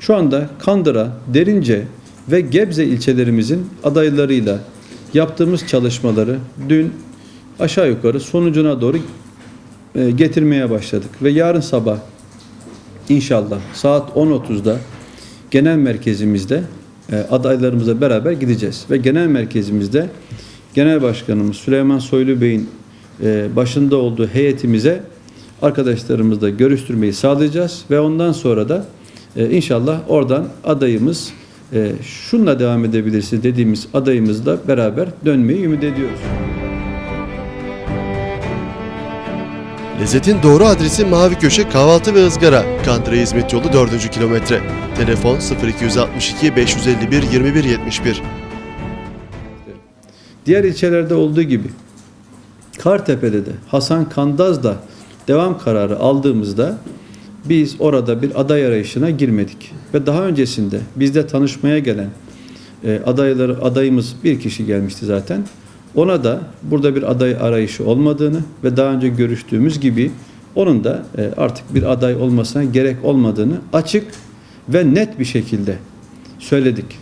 Şu anda Kandıra, Derince ve Gebze ilçelerimizin adaylarıyla yaptığımız çalışmaları dün aşağı yukarı sonucuna doğru e, getirmeye başladık. Ve yarın sabah inşallah saat 10.30'da genel merkezimizde e, adaylarımızla beraber gideceğiz. Ve genel merkezimizde Genel Başkanımız Süleyman Soylu Bey'in e, başında olduğu heyetimize arkadaşlarımızla görüştürmeyi sağlayacağız ve ondan sonra da e, inşallah oradan adayımız e, şunla devam edebilirsin dediğimiz adayımızla beraber dönmeyi ümit ediyoruz. Lezzetin doğru adresi Mavi Köşe Kahvaltı ve Izgara. Kandıra Hizmet Yolu 4. kilometre. Telefon 0262 551 21 71. Diğer ilçelerde olduğu gibi Kartepe'de de Hasan Kandaz'da devam kararı aldığımızda biz orada bir aday arayışına girmedik. Ve daha öncesinde bizde tanışmaya gelen e, adayları adayımız bir kişi gelmişti zaten. Ona da burada bir aday arayışı olmadığını ve daha önce görüştüğümüz gibi onun da e, artık bir aday olmasına gerek olmadığını açık ve net bir şekilde söyledik.